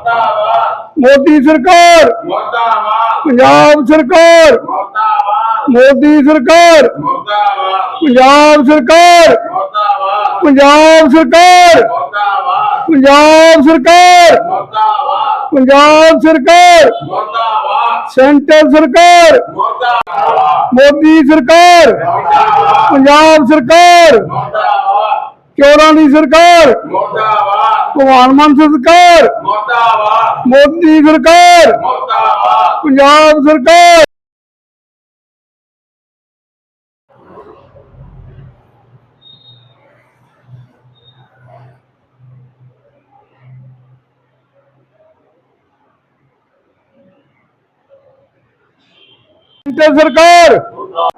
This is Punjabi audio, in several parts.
ਮੁਰਦਾਬਾਦ ਮੋਦੀ ਸਰਕਾਰ ਮੁਰਦਾਬਾਦ ਪੰਜਾਬ ਸਰਕਾਰ ਮੁਰਦਾਬਾਦ ਮੋਦੀ ਸਰਕਾਰ ਮੁਰਦਾਬਾਦ ਪੰਜਾਬ ਸਰਕਾਰ ਮੁਰਦਾਬਾਦ ਪੰਜਾਬ ਸਰਕਾਰ ਮੁਰਦਾਬਾਦ ਪੰਜਾਬ ਸਰਕਾਰ ਮੁਰਦਾਬਾਦ ਪੰਜਾਬ ਸਰਕਾਰ ਮੁਰਦਾਬਾਦ ਭਗਵਾਨ ਮਾਨ ਸਰਕਾਰ ਮੁਰਦਾਬਾਦ। ਮੋਦੀ ਸਰਕਾਰ ਮੁਰਦਾਬਾਦ। ਪੰਜਾਬ ਸਰਕਾਰ। ਸੈਂਟਰ ਸਰਕਾਰ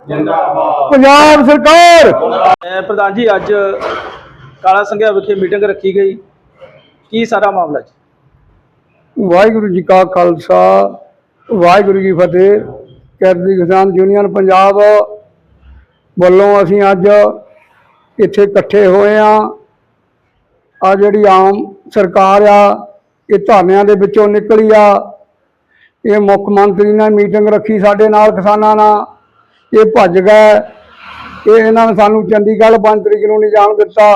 ਜਿੰਦਾਬਾਦ ਪੰਜਾਬ ਸਰਕਾਰ। ਪ੍ਰਧਾਨ ਜੀ ਅੱਜ ਕਾਲਾ ਸੰਘਿਆ ਵਿਖੇ ਮੀਟਿੰਗ ਰੱਖੀ ਗਈ। ਕੀ ਸਾਰਾ ਮਾਮਲਾ ਜੀ? ਵਾਹਿਗੁਰੂ ਜੀ ਕਾ ਖਾਲਸਾ, ਵਾਹਿਗੁਰੂ ਜੀ ਫਤਿਹ। ਕੈਰਦੀ ਕਿਸਾਨ ਯੂਨੀਅਨ ਪੰਜਾਬ ਵੱਲੋਂ ਅਸੀਂ ਅੱਜ ਇੱਥੇ ਇਕੱਠੇ ਹੋਏ ਆ ਆ ਜਿਹੜੀ ਆਮ ਸਰਕਾਰ ਆ, ਇਹ ਧਰਨਿਆਂ ਦੇ ਵਿੱਚੋਂ ਨਿਕਲੀ ਆ। ਇਹ ਮੁੱਖ ਮੰਤਰੀ ਨੇ ਮੀਟਿੰਗ ਰੱਖੀ ਸਾਡੇ ਨਾਲ ਕਿਸਾਨਾਂ ਨਾਲ। ਇਹ ਭੱਜ ਗਏ। ਇਹ ਇਹਨਾਂ ਨੇ ਸਾਨੂੰ ਚੰਡੀਗੜ੍ਹ 5 ਤਰੀਕ ਨੂੰ ਨਹੀਂ ਜਾਣ ਦਿੱਤਾ।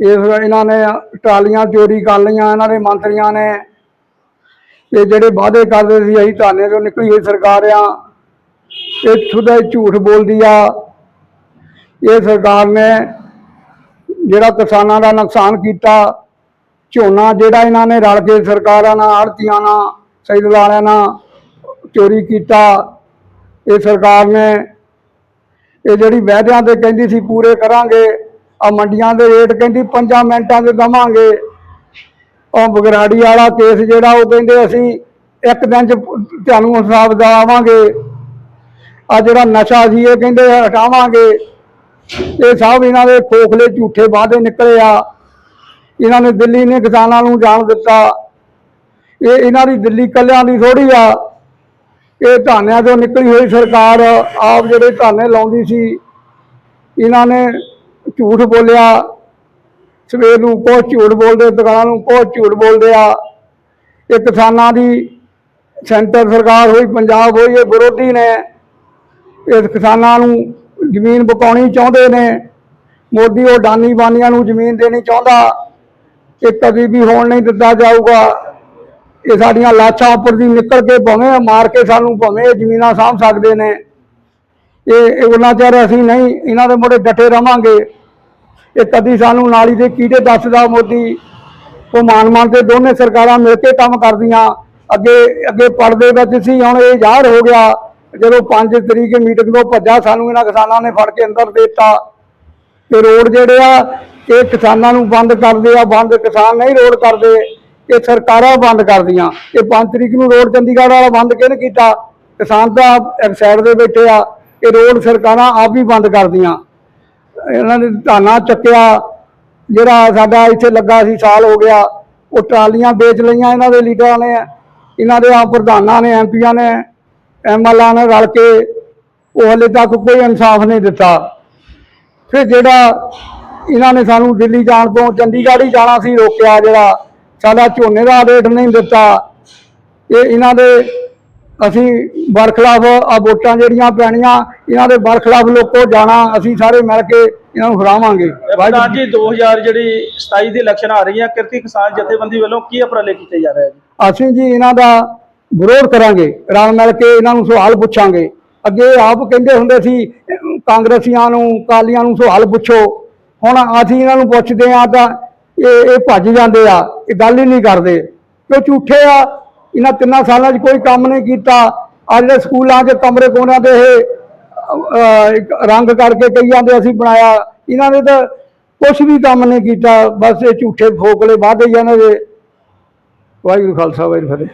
ਇਸ ਇਹਨਾਂ ਨੇ ਟਰਾਲੀਆਂ ਚੋਰੀ ਕਰ ਲਈਆਂ, ਇਹਨਾਂ ਦੇ ਮੰਤਰੀਆਂ ਨੇ। ਇਹ ਜਿਹੜੇ ਵਾਅਦੇ ਕਰਦੇ ਸੀ, ਅਸੀਂ ਧਾਨੇ ਤੋਂ ਨਿਕਲੀ ਹੋਈ ਸਰਕਾਰ ਆ। ਇਹ ਖੁਦਾ ਹੀ ਝੂਠ ਬੋਲਦੀ ਆ। ਇਹ ਸਰਕਾਰ ਨੇ ਜਿਹੜਾ ਕਿਸਾਨਾਂ ਦਾ ਨੁਕਸਾਨ ਕੀਤਾ, ਝੋਨਾ ਜਿਹੜਾ ਇਹਨਾਂ ਨੇ ਰਲ ਕੇ ਸਰਕਾਰਾਂ ਨਾਲ, ਆੜਤੀਆਂ ਨਾਲ ਸੈਦ ਵਾਲਿਆਂ ਨਾਲ ਚੋਰੀ ਕੀਤਾ। ਇਹ ਸਰਕਾਰ ਨੇ ਇਹ ਜਿਹੜੀ ਵਾਅਦਿਆਂ ਤੇ ਕਹਿੰਦੀ ਸੀ, ਪੂਰੇ ਕਰਾਂਗੇ। ਆ ਮੰਡੀਆਂ ਦੇ ਰੇਟ ਕਹਿੰਦੀ 5 ਮਿੰਟਾਂ 'ਚ ਦਵਾਂਗੇ। ਉਹ ਬਗਰਾੜੀ ਵਾਲਾ ਕੇਸ ਜਿਹੜਾ ਉਹ ਕਹਿੰਦੇ ਅਸੀਂ ਇੱਕ ਦਿਨ 'ਚ ਤੁਹਾਨੂੰ ਹਿਸਾਬ ਦਵਾਵਾਂਗੇ। ਆ ਜਿਹੜਾ ਨਸ਼ਾ ਸੀ ਇਹ ਕਹਿੰਦੇ ਹਟਾਵਾਂਗੇ। ਇਹ ਸਭ ਇਹਨਾਂ ਦੇ ਖੋਖਲੇ ਝੂਠੇ ਵਾਅਦੇ ਨਿਕਲੇ ਆ। ਇਹਨਾਂ ਨੇ ਦਿੱਲੀ ਨੇ ਕਿਸਾਨਾਂ ਨੂੰ ਜਾਣ ਦਿੱਤਾ। ਇਹ ਇਹਨਾਂ ਦੀ ਦਿੱਲੀ ਕੱਲਿਆਂ ਦੀ ਥੋੜੀ ਆ। ਇਹ ਧਾਨਿਆਂ ਤੋਂ ਨਿਕਲੀ ਹੋਈ ਸਰਕਾਰ ਆਪ ਜਿਹੜੇ ਧਾਨੇ ਲਾਉਂਦੀ ਸੀ, ਇਹਨਾਂ ਨੇ ਝੂਠ ਬੋਲਿਆ। ਸਵੇਰ ਨੂੰ ਕੁਛ ਝੂਠ ਬੋਲਦੇ, ਦੁਕਾਨਾਂ ਨੂੰ ਕੁਛ ਝੂਠ ਬੋਲਦੇ ਆ। ਇਹ ਕਿਸਾਨਾਂ ਦੀ ਸੈਂਟਰ ਸਰਕਾਰ ਹੋਈ, ਪੰਜਾਬ ਹੋਈ, ਇਹ ਵਿਰੋਧੀ ਨੇ। ਇਹ ਕਿਸਾਨਾਂ ਨੂੰ ਜ਼ਮੀਨ ਬਕਾਉਣੀ ਚਾਹੁੰਦੇ ਨੇ। ਮੋਦੀ ਉਹ ਡਾਨੀ ਬਾਨੀਆਂ ਨੂੰ ਜ਼ਮੀਨ ਦੇਣੀ ਚਾਹੁੰਦਾ। ਇਹ ਕਦੀ ਵੀ ਹੋਣ ਨਹੀਂ ਦਿੱਤਾ ਜਾਊਗਾ। ਇਹ ਸਾਡੀਆਂ ਲਾਸ਼ਾਂ ਉੱਪਰ ਦੀ ਨਿਕਲ ਕੇ ਭਾਵੇਂ ਮਾਰ ਕੇ ਸਾਨੂੰ ਭਾਵੇਂ ਇਹ ਜ਼ਮੀਨਾਂ ਸਾਂਭ ਸਕਦੇ ਨੇ। ਇਹ ਇਹ ਉਹਨਾਂ ਚਿਰ ਅਸੀਂ ਨਹੀਂ, ਇਹਨਾਂ ਦੇ ਮੋੜੇ ਡਟੇ ਰਵਾਂਗੇ। ਇਹ ਕਦੀ ਸਾਨੂੰ ਨਾਲੀ ਦੇ ਕੀੜੇ ਦੱਸਦਾ ਮੋਦੀ। ਉਹ ਮਾਨ ਮਾਨ ਤੇ ਦੋਨੇ ਸਰਕਾਰਾਂ ਮਿਲ ਕੇ ਕੰਮ ਕਰਦੀਆਂ। ਅੱਗੇ ਅੱਗੇ ਪੜਦੇ ਵਿੱਚ ਸੀ, ਹੁਣ ਇਹ ਜ਼ਾਹਰ ਹੋ ਗਿਆ। ਜਦੋਂ 5 ਤਰੀਕ ਮੀਟਿੰਗ ਤੋਂ ਭੱਜਾ, ਸਾਨੂੰ ਇਹਨਾਂ ਕਿਸਾਨਾਂ ਨੇ ਫੜ ਕੇ ਅੰਦਰ ਦੇ ਦਿੱਤਾ। ਤੇ ਰੋਡ ਜਿਹੜੇ ਆ, ਇਹ ਕਿਸਾਨਾਂ ਨੂੰ ਬੰਦ ਕਰਦੇ ਆ, ਬੰਦ ਕਿਸਾਨ ਨਹੀਂ ਰੋਡ ਕਰਦੇ। ਇਹ ਸਰਕਾਰਾਂ ਬੰਦ ਕਰਦੀਆਂ। ਇਹ 5 ਤਰੀਕ ਨੂੰ ਰੋਡ ਚੰਡੀਗੜ੍ਹ ਵਾਲਾ ਬੰਦ ਕਿਹਨੇ ਕੀਤਾ? ਕਿਸਾਨ ਤਾਂ ਇੱਕ ਸਾਈਡ ਦੇ ਬੈਠੇ ਆ। ਇਹ ਰੋਡ ਸਰਕਾਰਾਂ ਆਪ ਹੀ ਬੰਦ ਕਰਦੀਆਂ। ਇਹਨਾਂ ਨੇ ਧਾਨਾ ਚੱਕਿਆ, ਜਿਹੜਾ ਸਾਡਾ ਇੱਥੇ ਲੱਗਾ ਸੀ ਸਾਲ ਹੋ ਗਿਆ, ਉਹ ਟਰਾਲੀਆਂ ਵੇਚ ਲਈਆਂ ਇਹਨਾਂ ਦੇ ਲੀਡਰਾਂ ਨੇ, ਇਹਨਾਂ ਦੇ ਆਪ ਪ੍ਰਧਾਨਾਂ ਨੇ ਐਮਪੀਆਂ ਨੇ ਐਮਐਲਏ ਨੇ ਰਲ ਕੇ ਉਹ ਹਲੇ ਤੱਕ ਕੋਈ ਇਨਸਾਫ ਨਹੀਂ ਦਿੱਤਾ। ਫਿਰ ਜਿਹੜਾ ਇਹਨਾਂ ਨੇ ਸਾਨੂੰ ਦਿੱਲੀ ਜਾਣ ਤੋਂ ਚੰਡੀਗੜ੍ਹ ਹੀ ਜਾਣਾ ਸੀ, ਰੋਕਿਆ ਜਿਹੜਾ, ਸਾਡਾ ਝੋਨੇ ਦਾ ਰੇਟ ਨਹੀਂ ਦਿੱਤਾ। ਇਹ ਇਹਨਾਂ ਦੇ ਅਸੀਂ ਬਰਖਲਾਫ ਆ ਵੋਟਾਂ ਜਿਹੜੀਆਂ ਪੈਣੀਆਂ ਇਹਨਾਂ ਦੇ ਬਰਖਲਾਫ ਲੋਕੋ ਜਾਣਾ ਅਸੀਂ ਸਾਰੇ ਮਿਲ ਕੇ ਇਹਨਾਂ ਨੂੰ ਹਰਾਵਾਂਗੇ ਪ੍ਰਧਾਨ ਜੀ 2000 ਜਿਹੜੀ 27 ਦੀ ਇਲੈਕਸ਼ਨ ਆ ਰਹੀ ਹੈ ਕਿਰਤੀ ਕਿਸਾਨ ਜਥੇਬੰਦੀ ਵੱਲੋਂ ਕੀ ਉਪਰਾਲੇ ਕੀਤੇ ਜਾ ਰਹੇ ਜੀ? ਅਸੀਂ ਜੀ ਇਹਨਾਂ ਦਾ ਵਿਰੋਧ ਕਰਾਂਗੇ ਰਲ ਮਿਲ ਕੇ ਇਹਨਾਂ ਨੂੰ ਸਵਾਲ ਪੁੱਛਾਂਗੇ। ਅੱਗੇ ਆਪ ਕਹਿੰਦੇ ਹੁੰਦੇ ਸੀ ਕਾਂਗਰਸੀਆਂ ਨੂੰ ਕਾਲੀਆਂ ਨੂੰ ਸਵਾਲ ਪੁੱਛੋ। ਹੁਣ ਅਸੀਂ ਇਹਨਾਂ ਨੂੰ ਪੁੱਛਦੇ ਆ ਤਾਂ ਇਹ ਇਹ ਭੱਜ ਜਾਂਦੇ ਆ ਇਹ ਗੱਲ ਹੀ ਨਹੀਂ ਕਰਦੇ। ਕਿਉਂ ਝੂਠੇ ਆ? ਇਹਨਾਂ ਤਿੰਨਾਂ ਸਾਲਾਂ 'ਚ ਕੋਈ ਕੰਮ ਨਹੀਂ ਕੀਤਾ। ਅੱਜ ਦੇ ਸਕੂਲਾਂ 'ਚ ਕਮਰੇ ਕੋਨਿਆਂ ਦੇ ਇਹ ਰੰਗ ਕਰਕੇ ਕਈ ਜਾਂਦੇ ਅਸੀਂ ਬਣਾਇਆ। ਇਹਨਾਂ ਨੇ ਤਾਂ ਕੁਝ ਵੀ ਕੰਮ ਨਹੀਂ ਕੀਤਾ। ਬਸ ਇਹ ਝੂਠੇ ਫੋਕਲੇ ਵਾਧੇ ਜਾਂਦੇ ਵਾਹਿਗੁਰੂ ਖਾਲਸਾ, ਵਾਹਿਗੁਰੂ ਫਤਿਹ।